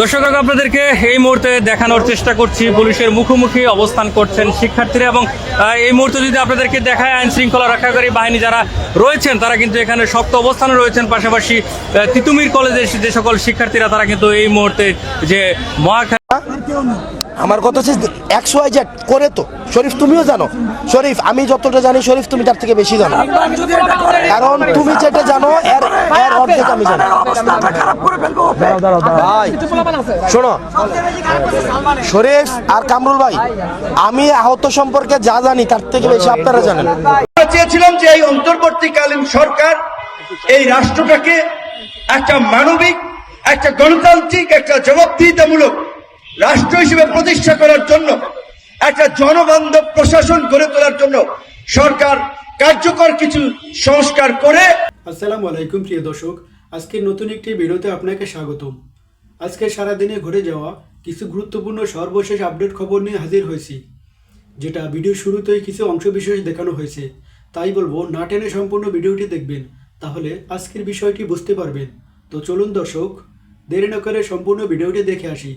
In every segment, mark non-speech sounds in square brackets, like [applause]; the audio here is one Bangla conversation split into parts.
দর্শক আপনাদেরকে এই মুহূর্তে দেখানোর চেষ্টা করছি। পুলিশের মুখোমুখি অবস্থান করছেন শিক্ষার্থীরা এবং এই মুহূর্তে যদি আপনাদেরকে দেখায় আইন শৃঙ্খলা রক্ষাকারী বাহিনী যারা রয়েছেন, তারা কিন্তু এখানে শক্ত অবস্থানে রয়েছেন। পাশাপাশি তিতুমির কলেজের যে সকল শিক্ষার্থীরা, তারা কিন্তু এই মুহূর্তে যে মহাখা আমার কথা হচ্ছে একশো ওয়াই জেড করে তো। শরীফ তুমিও জানো। শরীফ আমি যতটা জানি শরীফ তুমি তার থেকে বেশি জানো। কারণ তুমি যেটা জানো এর এর অর্ধেক আমি জানি। ভাই শোনো। শরীফ আর কামরুল ভাই আমি আহত সম্পর্কে যা জানি তার থেকে বেশি আপনারা জানেন। আমরা চেয়েছিলাম যে এই অন্তর্বর্তীকালীন সরকার এই রাষ্ট্রটাকে একটা মানবিক একটা গণতান্ত্রিক একটা জবাবদিহিতামূলক রাষ্ট্র হিসেবে প্রতিষ্ঠা করার জন্য, একটা জনবান্ধব প্রশাসন গড়ে তোলার জন্য সরকার কার্যকর কিছু সংস্কার করে। আসসালামু আলাইকুম, প্রিয় দর্শক। আজকের নতুন একটি ভিডিওতে আপনাকে স্বাগতম। আজকে সারাদিনে ঘটে যাওয়া কিছু গুরুত্বপূর্ণ সর্বশেষ আপডেট খবর নিয়ে হাজির হয়েছি, যেটা ভিডিও শুরুতেই কিছু অংশবিশেষ দেখানো হয়েছে। তাই বলব, না টেনে সম্পূর্ণ ভিডিওটি দেখবেন, তাহলে আজকের বিষয়টি বুঝতে পারবেন। তো চলুন দর্শক, দেরি না করে সম্পূর্ণ ভিডিওটি দেখে আসি।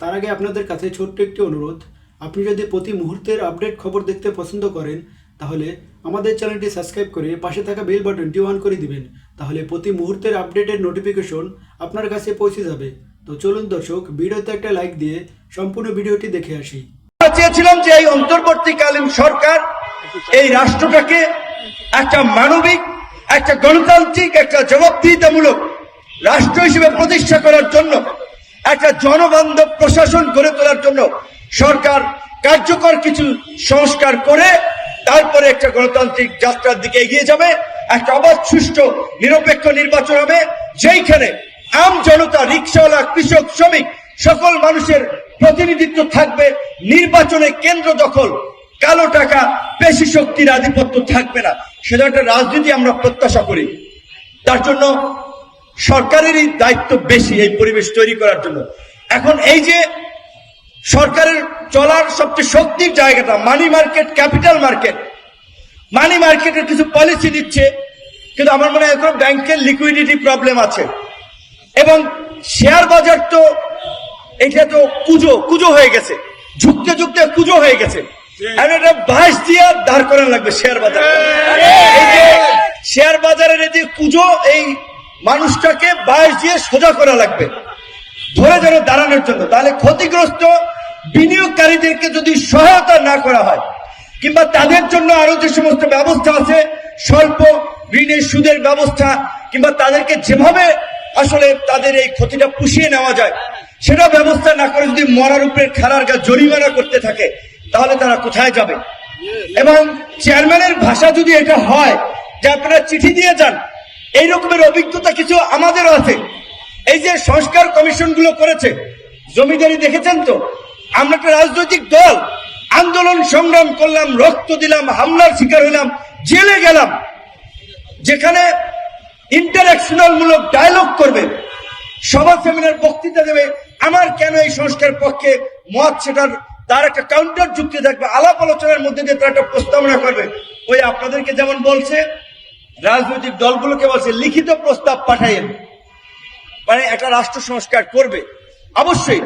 তার আগে আপনাদের কাছে ছোট্ট একটি অনুরোধ। আপনি যদি প্রতি মুহূর্তের আপডেট খবর দেখতে পছন্দ করেন, তাহলে আমাদের চ্যানেলটি সাবস্ক্রাইব করে পাশে থাকা বেল বাটনটি অন করে দিবেন। তাহলে প্রতি মুহূর্তের আপডেটের নোটিফিকেশন আপনার কাছে পৌঁছে যাবে। তো চলুন দর্শক, ভিডিওতে একটা লাইক দিয়ে সম্পূর্ণ ভিডিওটি দেখে আসি। চেয়েছিলাম যে এই অন্তর্বর্তীকালীন সরকার এই রাষ্ট্রটাকে একটা মানবিক, একটা গণতান্ত্রিক, একটা জবাবদিহিতামূলক রাষ্ট্র হিসেবে প্রতিষ্ঠা করার জন্য একটা জনবান্ধব প্রশাসন গড়ে তোলার জন্য সরকার কার্যকর কিছু সংস্কার করে তারপরে একটা গণতান্ত্রিক যাত্রার দিকে এগিয়ে যাবে, একটা অবাধ, সুষ্ঠু, নিরপেক্ষ নির্বাচন হবে। যেইখানে আম জনতা রিক্সাওয়ালা কৃষক, শ্রমিক সকল মানুষের প্রতিনিধিত্ব থাকবে। নির্বাচনে কেন্দ্র দখল, কালো টাকা, পেশি শক্তির আধিপত্য থাকবে না। সেটা একটা রাজনীতি আমরা প্রত্যাশা করি। তার জন্য সরকারেরই দায়িত্ব বেশি এই পরিবেশ তৈরি করার জন্য। এখন এই যে সরকারের চলার সবচেয়ে শক্তির জায়গাটা money market capital market money মার্কেটের কিছু পলিসি দিচ্ছে কিন্তু আমার মনে হয় এখন ব্যাংকের লিকুইডিটি প্রবলেম আছে। এবং শেয়ার বাজার তো এটা তো কুজো কুজো হয়ে গেছে। ঝুঁকতে ঝুঁকতে কুজো হয়ে গেছে। বাঁশ দিয়ে দাঁড় করানো লাগবে শেয়ার বাজার। এই যে শেয়ার বাজারের এই যে কুজো এই মানুষটাকে বাঁশ দিয়ে সোজা করা লাগবে। ধরে ধরে দাঁড়ানোর জন্য। তাহলে ক্ষতিগ্রস্ত বিনিয়োগকারীদেরকে যদি সহায়তা না করা হয়, কিংবা তাদের জন্য আরও যে সমস্ত ব্যবস্থা আছে, স্বল্প ঋণের সুদের ব্যবস্থা, কিংবা তাদেরকে যেভাবে আসলে তাদের এই ক্ষতিটা পুষিয়ে নেওয়া যায় সেটা ব্যবস্থা না করে যদি মরার উপরে খেলার গা জরিমানা করতে থাকে, তাহলে তারা কোথায় যাবে? এবং চেয়ারম্যানের ভাষা যদি এটা হয়, যে আপনারা চিঠি দিয়ে যান এই রকমের অভিজ্ঞতা কিছু আমাদেরও আছে। এই যে সংস্কার কমিশনগুলো করেছে, জমিদারি দেখেছেন তো? আমরা একটা রাজনৈতিক দল, আন্দোলন সংগ্রাম করলাম, রক্ত দিলাম, হামলার শিকার হলাম, জেলে গেলাম। যেখানে ইন্টারাকশনাল মূলক ডায়লগ করবে, সভা সেমিনার বক্তৃতা দেবে, আমার কেন এই সংস্কার পক্ষে মত সেটার তার একটা কাউন্টার যুক্তি থাকবে, আলাপ আলোচনার মধ্যে দিয়ে তারা একটা প্রস্তাবনা করবে। ওই আপনাদেরকে যেমন বলছে রাজনৈতিক দলগুলোকে বলছে, লিখিত প্রস্তাব পাঠাইয়েন মানে একটা রাষ্ট্র সংস্কার করবে। অবশ্যই,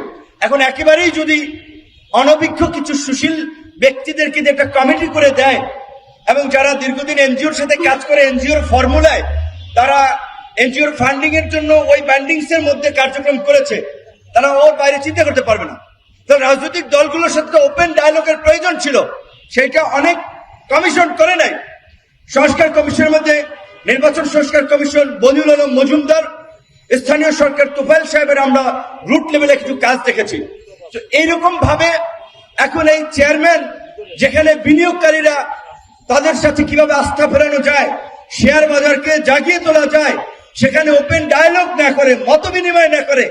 এখন একেবারেই যদি অনভিজ্ঞ কিছু সুশীল ব্যক্তিদেরকে দিয়ে একটা কমিটি করে দেয়, এবং যারা দীর্ঘদিন এনজিওর সাথে কাজ করে, এনজিওর ফর্মুলায়, তারা এনজিওর ফান্ডিং এর জন্য ওই ব্যান্ডিংস এর মধ্যে কার্যক্রম করেছে, তারা ওর বাইরে চিন্তা করতে পারবে না। তো রাজনৈতিক দলগুলোর সাথে ওপেন ডায়ালগের প্রয়োজন ছিল সেইটা অনেক কমিশন করে নাই। সংস্কার কমিশনের মধ্যে নির্বাচন সংস্কার কমিশন বদিউল আলম মজুমদার, স্থানীয় সরকার তুফাইল সাহেবের আমরা রুট লেভেলে কিছু কাজ দেখেছি। তো এইরকম ভাবে এখন এই চেয়ারম্যান যেখানে বিনিয়োগকারীরা তাদের সাথে কীভাবে আস্থা ফেরানো যায় শেয়ার বাজারকে জাগিয়ে তোলা যায়, সেখানে ওপেন ডায়ালগ না করে, মত বিনিময় না করে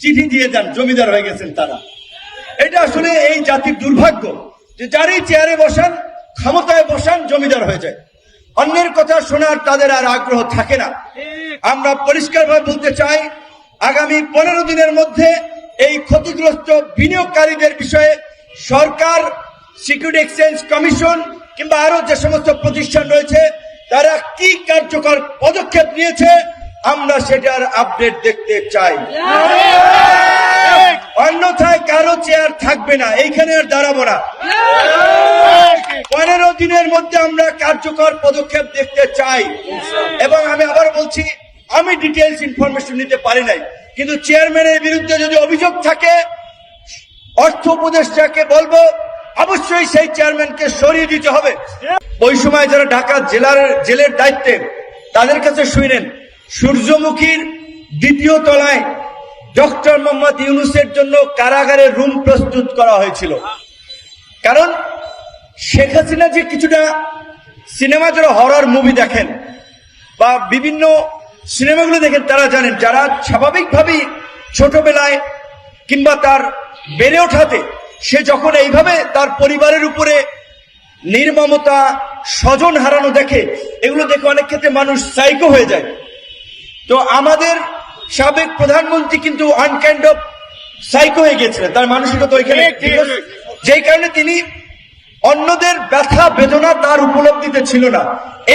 চিঠি দিয়ে যান, জমিদার হয়ে গেছেন তারা। এটা আসলে এই জাতির দুর্ভাগ্য যে যারই চেয়ারে বসান, ক্ষমতায় বসান, জমিদার হয়ে যায়। অন্যের কথা শোনার তাদের আর আগ্রহ থাকে না। আমরা পরিষ্কারভাবে বলতে চাই আগামী পনেরো দিনের মধ্যে এই ক্ষতিগ্রস্ত বিনিয়োগকারীদের বিষয়ে সরকার সিকিউরিটি এক্সচেঞ্জ কমিশন কিংবা আরও যে সমস্ত প্রতিষ্ঠান রয়েছে তারা কি কার্যকর পদক্ষেপ নিয়েছে আমরা সেটার আপডেট দেখতে চাই। কারও চেয়ার থাকবে না। এইখানে আর দাঁড়াবো না। পনেরো দিনের মধ্যে আমরা কার্যকর পদক্ষেপ দেখতে চাই। এবং আমি আবার বলছি, আমি ডিটেলস ইনফরমেশন নিতে পারি নাই। কিন্তু চেয়ারম্যানের বিরুদ্ধে যদি অভিযোগ থাকে, অর্থ উপদেষ্টাকে বলব, অবশ্যই সেই চেয়ারম্যানকে সরিয়ে দিতে হবে। ওই সময় যারা ঢাকা জেলার জেলের দায়িত্বে, তাদের কাছে শুনেন সূর্যমুখীর দ্বিতীয় তলায় ডক্টর মোহাম্মদ ইউনুসের জন্য কারাগারে রুম প্রস্তুত করা হয়েছিল। কারণ শেখ হাসিনা যে কিছুটা সিনেমা যারা হরর মুভি দেখেন বা বিভিন্ন সিনেমাগুলো দেখেন, তারা জানেন যারা স্বাভাবিকভাবেই ছোটবেলায় কিংবা তার বেড়ে ওঠাতে সে যখন এইভাবে তার পরিবারের উপরে নির্মমতা, স্বজন হারানো দেখে, এগুলো দেখে অনেক ক্ষেত্রে মানুষ সাইকো হয়ে যায়। তো আমাদের সাবেক প্রধানমন্ত্রী কিন্তু আনকাইন্ড অফ সাইকো হয়ে গিয়েছিলেন। তার মানসিকতা ওইখানে যেই কারণে তিনি অন্যদের ব্যথা বেদনা তার উপলব্ধিতে ছিল না।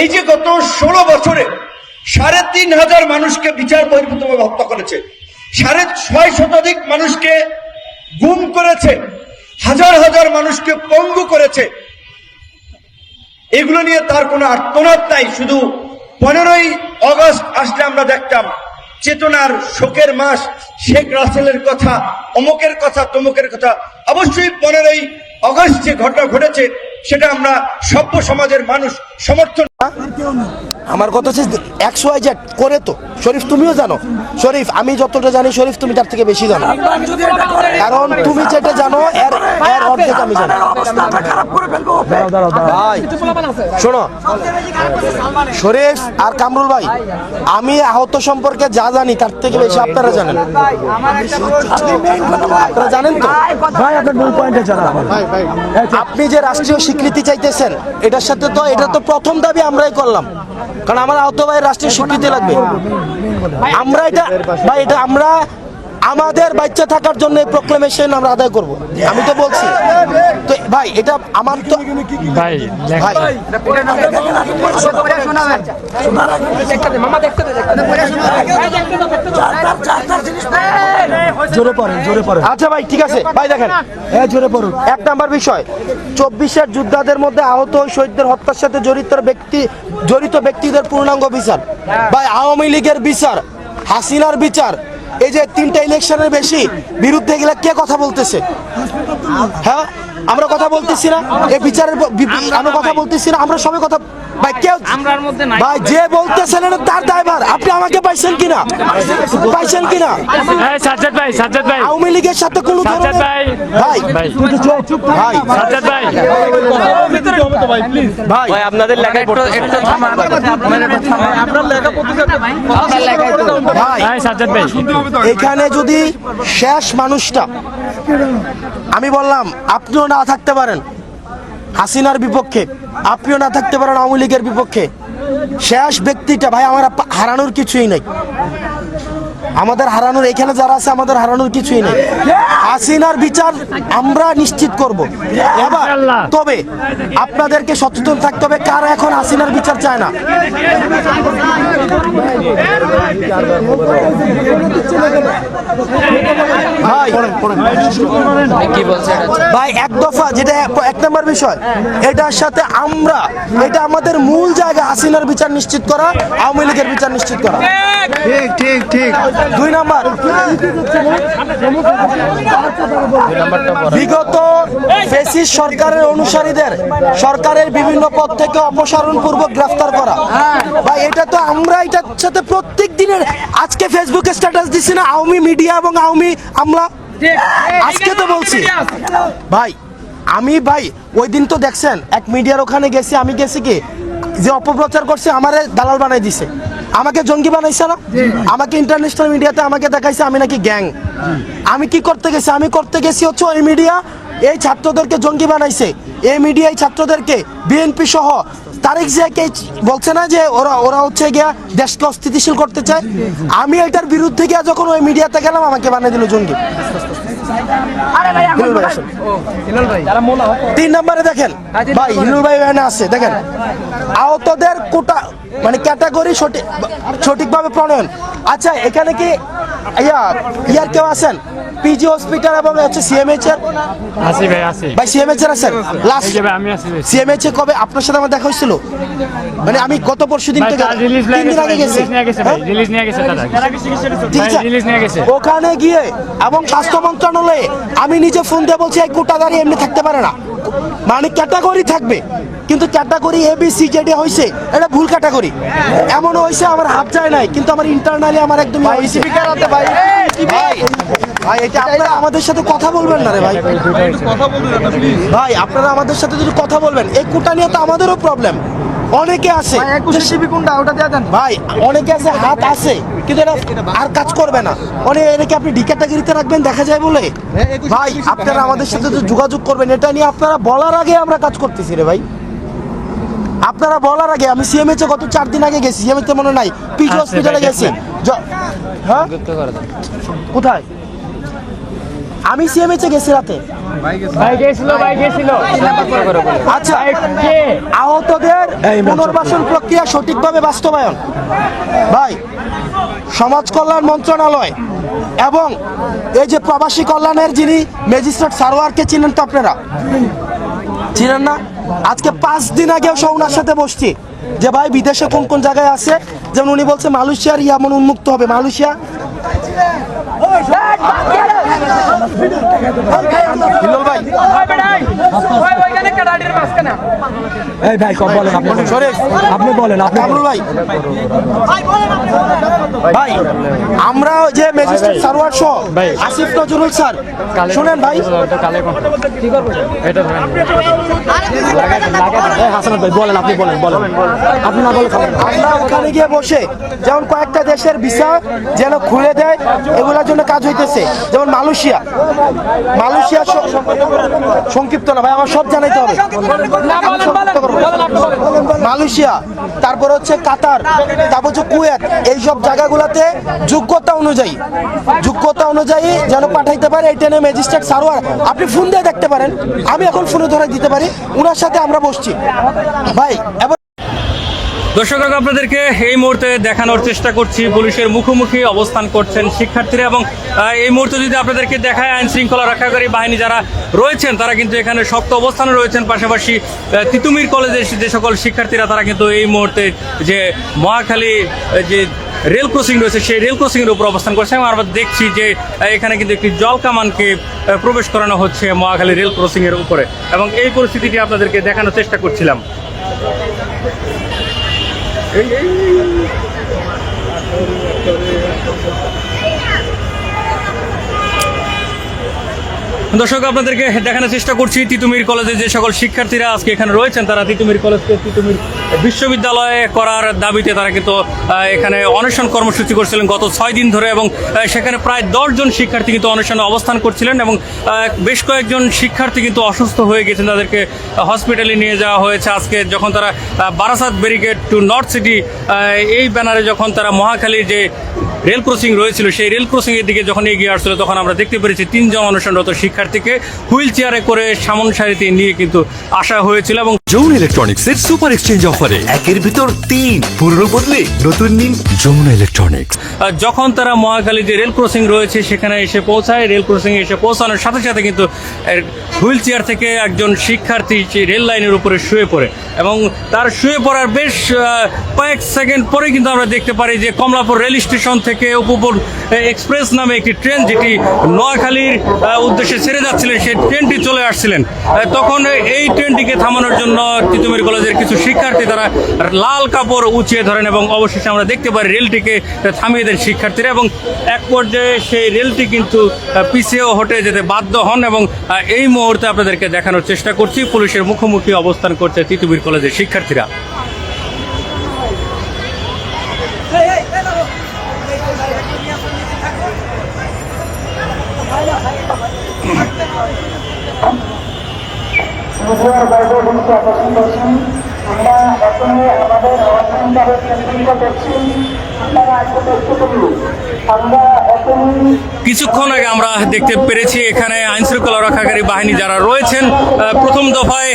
এই যে গত ষোলো বছরে সাড়ে তিন হাজার মানুষকে বিচার বহির্ভূতভাবে হত্যা করেছে সাড়ে ছয় শতাধিক মানুষকে গুম করেছে হাজার হাজার মানুষকে পঙ্গু করেছে এগুলো নিয়ে তার কোনো আর্তনাদ নাই। শুধু পনেরোই অগস্ট আসলে আমরা দেখতাম চেতনার শোকের মাস, শেখ রাসেলের কথা, অমুকের কথা, তমুকের কথা, অবশ্যই পনেরোই অগস্ট যে ঘটনা ঘটেছে সেটা আমরা সভ্য সমাজের মানুষ সমর্থন আমার কথা হচ্ছে এক্স ওয়াই জেড করে তো। শরীফ তুমিও জানো। শরীফ আমি যতটা জানি শরীফ তুমি তার থেকে বেশি জানো। কারণ তুমি যেটা জানো এর এর অর্ধেক আমি জানি। ভাই শোনো। শরীফ আর কামরুল ভাই আমি আহত সম্পর্কে যা জানি তার থেকে বেশি আপনারা জানেন। আপনারা জানেন তো? ভাই আপনার মূল পয়েন্টে জানা আপনি যে রাষ্ট্রীয় স্বীকৃতি চাইতেছেন। এটার সাথে তো এটা তো প্রথম দাবি আমরাই করলাম। কারণ আমার আহত ভাইয়ের রাষ্ট্রের স্বীকৃতি লাগবে। আমরা এটা বা এটা আমরা আমাদের বাচ্চা থাকার জন্য এই প্রোক্লেমেশন আমরা আদায় করব। আমি তো বলছি। তো ভাই এটা আমার তো ভাই ভাই। জোরে পড়েন জোরে পড়েন। আচ্ছা ভাই ঠিক আছে। ভাই দেখেন। হ্যাঁ জোরে পড়ুন। এক নাম্বার বিষয় চব্বিশের যোদ্ধাদের মধ্যে আহত শহীদদের হত্যার সাথে জড়িত ব্যক্তি জড়িত ব্যক্তিদের পূর্ণাঙ্গ বিচার। ভাই আওয়ামী লীগের বিচার হাসিনার বিচার এই যে তিনটা ইলেকশনের বেশি বিরুদ্ধে গেলে কে কথা বলতেছে? হ্যাঁ? আমরা কথা বলতেছি না এই বিচারের আমরা কথা বলতেছি না আমরা সবাই কথা ভাই কেউ ভাই যে বলতেছেন তার দায়ভার। আপনি আমাকে পাইছেন কিনা? পাইছেন কিনা? এই সাজ্জাদ ভাই সাজ্জাদ ভাই। আওয়ামী লীগের সাথে কোনো সাজ্জাদ ধরনের ভাই। ভাই। ভাই। ভাই। সাজ্জাদ ভাই। ভাই ভাই আপনাদের লেখা একটু একটু থামান ভাই ভাই সাজ্জাদ ভাই। এখানে যদি শেষ মানুষটা আমি বললাম, আপনিও না থাকতে পারেন। হাসিনার বিপক্ষে, আপনিও না থাকতে পারেন আওয়ামী লীগের বিপক্ষে। শেষ ব্যক্তিটা ভাই আমার হারানোর কিছুই নেই। আমাদের হারানোর, এখানে যারা আছে, আমাদের হারানোর কিছুই নেই। হাসিনার বিচার আমরা নিশ্চিত করব। এবার, তবে আপনাদেরকে সচেতন থাকতে হবে, কারা এখন হাসিনার বিচার চায় না? ভাই এক দফা যেটা এক নম্বর বিষয়, এটার সাথে আমরা, এটা আমাদের মূল জায়গা, হাসিনার বিচার নিশ্চিত করা, আওয়ামী লীগের বিচার নিশ্চিত করা। ঠিক ঠিক ঠিক। দুই নাম্বার। বিগত ফেসিস সরকারের অনুসারীদের সরকারের বিভিন্ন পদ থেকে অপসারণ পূর্বক গ্রেফতার করা। ভাই, এটা তো আমরা এটার সাথে প্রত্যেক দিনের আজকে ফেসবুকে স্ট্যাটাস দিছি না, আওয়ামী মিডিয়া এবং আওয়ামী আমলা। আজকে তো বলছি। ভাই, আমি ভাই, ওই দিন তো দেখছেন, এক মিডিয়ার ওখানে গেছি, আমি গেছি কি? যে অপপ্রচার করছে, আমারে দালাল বানাই দিছে। আমাকে জঙ্গি বানাইছে না? আমাকে ইন্টারন্যাশনাল মিডিয়াতে আমাকে দেখাইছে আমি নাকি গ্যাং। আমি কি করতে গেছি? আমি করতে গেছি হচ্ছে ওই মিডিয়া এই ছাত্রদেরকে জঙ্গি বানাইছে। এই মিডিয়া এই ছাত্রদেরকে বিএনপি সহ তারেক জিয়াকে বলছে না যে ওরা ওরা হচ্ছে গিয়া দেশকে অস্থিতিশীল করতে চায়? আমি এটার বিরুদ্ধে গিয়া যখন ওই মিডিয়াতে গেলাম আমাকে বানিয়ে দিল জঙ্গি। তিন নম্বরে দেখেন ভাই হিলুল ভাই এখানে আছে দেখেন। আহতদের কোটা মানে ক্যাটাগরি সঠিক সঠিকভাবে প্রণয়ন। আচ্ছা এখানে কি ইয়া ইয়ার কেউ আছেন? পিজি হসপিটাল এবং হচ্ছে সিএমএইচ এর? আসি ভাই আসি। ভাই সিএমএইচ এর আছেন? লাস্ট। সিএমএইচ এ কবে আপনার সাথে আমার দেখা হয়েছিল? মানে আমি গত পরশু দিন থেকে রিলিজ তিন দিন আগে গেছি রিলিজ নিয়ে গেছে? রিলিজ নিয়ে গেছে ঠিক আছে। রিলিজ নিয়ে গেছে। ওখানে গিয়ে এবং স্বাস্থ্য মন্ত্রণালয়ে আমি নিজে ফোন দিয়ে বলছি এই কোটাদারি এমনি থাকতে পারে না। মানে ক্যাটাগরি থাকবে কিন্তু ক্যাটাগরি এ বি সি জেডি হয়েছে এটা ভুল ক্যাটাগরি এমন হয়েছে আমার হাত যায় নাই কিন্তু আমার ইন্টারনালি আমার একদম ভাই এটা আপনারা আমাদের সাথে কথা বলবেন না রে ভাই। ভাই আপনারা আমাদের সাথে যদি কথা বলবেন এই কোটা নিয়ে তো আমাদেরও প্রবলেম অনেকে আছে। ভাই অনেকে আছে হাত আছে কিন্তু এটা আর কাজ করবে না। অনেক এটাকে আপনি ডি ক্যাটাগরিতে রাখবেন দেখা যায় বলে? ভাই আপনারা আমাদের সাথে যে যোগাযোগ করবেন এটা নিয়ে আপনারা বলার আগে আমরা কাজ করতেছি রে ভাই। আপনারা বলার আগে আমি সিএমএইচ গত চার দিন আগে গেছি সিএমএইচ মনে নাই পিজি আচ্ছা, হসপিটালে ভাই, গেছি। হ্যাঁ? কোথায়? আমি সিএমএইচ গেছি রাতে। ভাই গেছিল ভাই গেছিল। আচ্ছা আহতদের পুনর্বাসন প্রক্রিয়া সঠিকভাবে বাস্তবায়ন। ভাই সমাজ কল্যাণ মন্ত্রণালয় এবং এই যে প্রবাসী কল্যাণের যিনি ম্যাজিস্ট্রেট সারোয়ারকে চিনেন তো আপনারা? চিনেন না? আজকে পাঁচ দিন আগেও সে ওনার সাথে বসছি। যে ভাই বিদেশে কোন কোন জায়গায় আছে? যেমন উনি বলছে মালয়েশিয়ার ইয়ামন উন্মুক্ত হবে। মালয়েশিয়া? এই ভাই বলেন আপনি আপনি বলেন আপনি ভাই ভাই আমরা যে ম্যাজিস্ট্রেট ভাই। আসিফ নজরুল স্যার শুনেন ভাই ভাই বলেন আপনি বলেন বলেন আপনি না বলে আমরা ওখানে গিয়ে বসে যেমন কয়েকটা দেশের ভিসা যেন খুলে দেয় এগুলোর জন্য কাজ হইতেছে। যেমন মালয়েশিয়া। মালয়েশিয়া সংক্ষিপ্ত না ভাই আমার সব জানাইতে হবে। মালয়েশিয়া তারপর হচ্ছে কাতার তারপর হচ্ছে কুয়েত। এইসব জায়গাগুলোতে যোগ্যতা অনুযায়ী যোগ্যতা অনুযায়ী যেন পাঠাইতে পারে এই ট্রেনে ম্যাজিস্ট্রেট সারোয়ার আপনি ফোন দিয়ে দেখতে পারেন। আমি এখন ফোনে ধরে দিতে পারি। ওনার সাথে আমরা বসছি। ভাই এবার দর্শক আপনাদেরকে এই মুহূর্তে দেখানোর চেষ্টা করছি। পুলিশের মুখোমুখি অবস্থান করছেন শিক্ষার্থীরা এবং এই মুহূর্তে যদি আপনাদেরকে দেখায় আইন শৃঙ্খলা রক্ষাকারী বাহিনী যারা রয়েছেন, তারা কিন্তু এখানে শক্ত অবস্থানে রয়েছেন। পাশাপাশি তিতুমির কলেজের যে সকল শিক্ষার্থীরা, তারা কিন্তু এই মুহূর্তে যে মহাখালী যে রেল ক্রসিং রয়েছে, সেই রেল ক্রসিং এর উপর অবস্থান করছে। এবং আমরা দেখছি যে এখানে কিন্তু একটি জল কামানকে প্রবেশ করানো হচ্ছে মহাখালী রেল ক্রসিং এর উপরে। এবং এই পরিস্থিতিটি আপনাদেরকে দেখানোর চেষ্টা করছিলাম। Ê, ê, ê. দর্শক, আপনাদেরকে দেখানোর চেষ্টা করছি তিতুমির কলেজে যে সকল শিক্ষার্থীরা আজকে এখানে রয়েছেন, তারা তিতুমির কলেজকে তিতুমির বিশ্ববিদ্যালয়ে করার দাবিতে তারা কিন্তু এখানে অনশন কর্মসূচি করছিলেন গত ছয় দিন ধরে এবং সেখানে প্রায় দশজন শিক্ষার্থী কিন্তু অনশনে অবস্থান করছিলেন এবং বেশ কয়েকজন শিক্ষার্থী কিন্তু অসুস্থ হয়ে গেছেন, তাদেরকে হসপিটালে নিয়ে যাওয়া হয়েছে। আজকে যখন তারা Barasat barricade to north city এই ব্যানারে যখন তারা মহাখালীর যে রেল ক্রসিং রয়েছিল, সেই রেল ক্রসিং এর দিকে যখন এগিয়ে আসছিল, তখন আমরা দেখতে পেরেছি তিনজন অনুষ্ঠানরত শিক্ষার্থীকে হুইল চেয়ারে করে সামন সারিতে নিয়ে কিন্তু আসা হয়েছিল এবং যৌন ইলেকট্রনিক্সের সুপার এক্সচেঞ্জ অফারে। একের ভিতর তিন পুরনো বদলে নতুন নিন। যৌন ইলেকট্রনিক্স। যখন তারা মহাখালী যে রেল ক্রসিং রয়েছে সেখানে এসে পৌঁছায়। রেল ক্রসিং এসে পৌঁছানোর সাথে সাথে কিন্তু হুইল চেয়ার থেকে একজন শিক্ষার্থী সেই রেল লাইনের উপরে শুয়ে পড়ে। এবং তার শুয়ে পড়ার বেশ কয়েক সেকেন্ড পরে কিন্তু আমরা দেখতে পারি যে কমলাপুর রেল স্টেশন থেকে উপপুর এক্সপ্রেস নামে একটি ট্রেন যেটি নোয়াখালীর উদ্দেশ্যে ছেড়ে যাচ্ছিলেন সেই ট্রেনটি চলে আসছিলেন। তখন এই ট্রেনটিকে থামানোর জন্য তিতুমির কলেজের কিছু শিক্ষার্থী তারা লাল কাপড় উঁচিয়ে ধরেন এবং অবশেষে আমরা দেখতে পারি রেলটিকে থামিয়ে দেন শিক্ষার্থীরা এবং এক পর্যায়ে সেই রেলটি কিন্তু পিছিয়েও হটে যেতে বাধ্য হন এবং এই মুহূর্তে আপনাদেরকে দেখানোর চেষ্টা করছি পুলিশের মুখোমুখি অবস্থান করছে তিতুমির কলেজের শিক্ষার্থীরা মিডিয়ার বাইরে বলতে আকর্ষণ করছেন। আমরা এখনও আমাদের অবস্থানভাবে কেন্দ্রিত করছি। আপনারা পারি আমরা কিছুক্ষণ আগে আমরা দেখতে পেরেছি এখানে আইন শৃঙ্খলা রক্ষাকারী বাহিনী যারা রয়েছেন প্রথম দফায়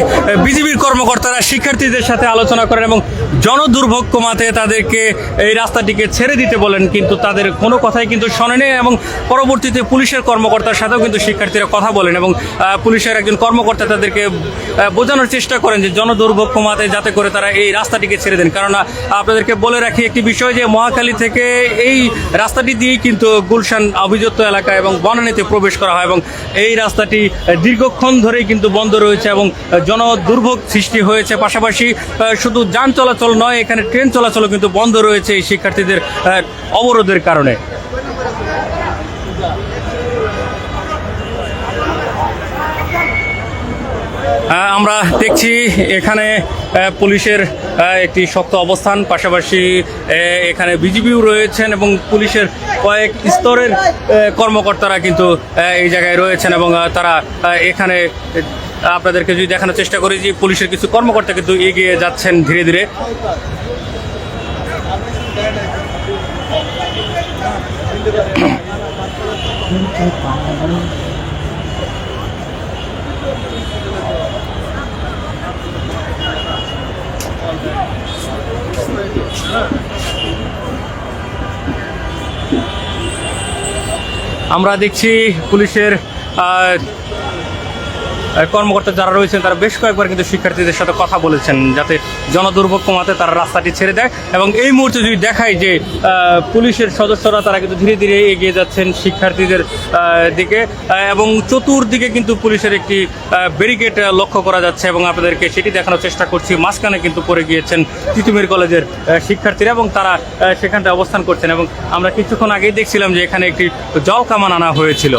বিজিবির কর্মকর্তারা শিক্ষার্থীদের সাথে আলোচনা করেন এবং জনদুর্ভোগ কমাতে তাদেরকে এই রাস্তাটিকে ছেড়ে দিতে বলেন কিন্তু তাদের কোনো কথাই কিন্তু শোনেনি এবং পরবর্তীতে পুলিশের কর্মকর্তার সাথেও কিন্তু শিক্ষার্থীরা কথা বলেন এবং পুলিশের একজন কর্মকর্তা তাদেরকে বোঝানোর চেষ্টা করেন যে জনদুর্ভোগ কমাতে যাতে করে তারা এই রাস্তাটিকে ছেড়ে দেন। আহ, আপনাদেরকে বলে রাখি একটি বিষয় যে মহাখালী থেকে এই রাস্তাটি দিয়েই কিন্তু গুলশান অভিযুক্ত এলাকা এবং বনানীতে প্রবেশ করা হয় এবং এই রাস্তাটি দীর্ঘক্ষণ ধরেই কিন্তু বন্ধ রয়েছে এবং আহ, জনদুর্ভোগ সৃষ্টি হয়েছে। পাশাপাশি শুধু যান চলাচল নয় এখানে ট্রেন চলাচলও কিন্তু বন্ধ রয়েছে এই শিক্ষার্থীদের অবরোধের কারণে। আমরা দেখছি এখানে পুলিশের একটি শক্ত অবস্থান পাশাপাশি এখানে বিজিবিও রয়েছেন এবং পুলিশের কয়েক স্তরের কর্মকর্তারা কিন্তু আহ, এই জায়গায় রয়েছেন এবং তারা এখানে আপনাদেরকে যদি দেখানোর চেষ্টা করি যে পুলিশের কিছু কর্মকর্তা কিন্তু এগিয়ে যাচ্ছেন ধীরে ধীরে। [coughs] আমরা দেখছি পুলিশের কর্মকর্তা যারা রয়েছেন, তারা বেশ কয়েকবার কিন্তু শিক্ষার্থীদের সাথে কথা বলেছেন যাতে জনদুর্ভোগ কমাতে তারা রাস্তাটি ছেড়ে দেয়। এবং এই মুহূর্তে যদি দেখায় যে পুলিশের সদস্যরা, তারা কিন্তু ধীরে ধীরে এগিয়ে যাচ্ছেন শিক্ষার্থীদের দিকে। এবং চতুর্দিকে কিন্তু পুলিশের একটি ব্যারিকেড লক্ষ্য করা যাচ্ছে এবং আপনাদেরকে সেটি দেখানোর চেষ্টা করছি। মাঝখানে কিন্তু পড়ে গিয়েছেন তিতুমির কলেজের শিক্ষার্থীরা এবং তারা সেখানটায় অবস্থান করছেন। এবং আমরা কিছুক্ষণ আগেই দেখছিলাম যে এখানে একটি জল কামান আনা হয়েছিল।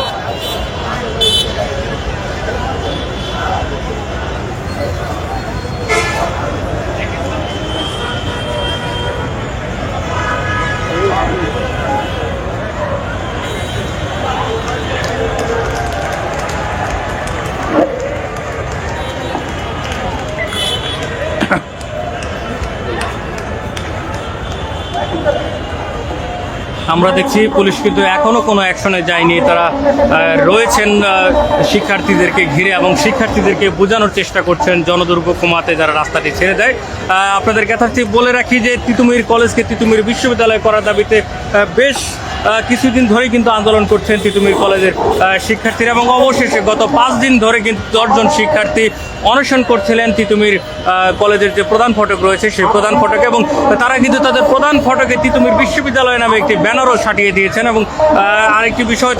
আমরা দেখছি পুলিশ কিন্তু এখনও কোনো অ্যাকশনে যায়নি। তারা রয়েছেন শিক্ষার্থীদেরকে ঘিরে এবং শিক্ষার্থীদেরকে বোঝানোর চেষ্টা করছেন জনদুর্গ কমাতে যারা রাস্তাটি ছেড়ে দেয়। আপনাদের কথা বলে রাখি যে তিতুমির কলেজকে তিতুমির বিশ্ববিদ্যালয় করার দাবিতে বেশ কিছুদিন ধরে কিন্তু আন্দোলন করছেন তিতুমির কলেজের শিক্ষার্থীরা এবং অবশেষে গত পাঁচ দিন ধরে কিন্তু দশজন শিক্ষার্থী অনশন করছিলেন তিতুমির কলেজের যে প্রধান ফটক রয়েছে সেই প্রধান ফটকে এবং তারা কিন্তু তাদের প্রধান ফটকে তিতুমির বিশ্ববিদ্যালয় নামে একটি ব্যানারও সাটিয়ে দিয়েছেন এবং আরেকটি বিষয়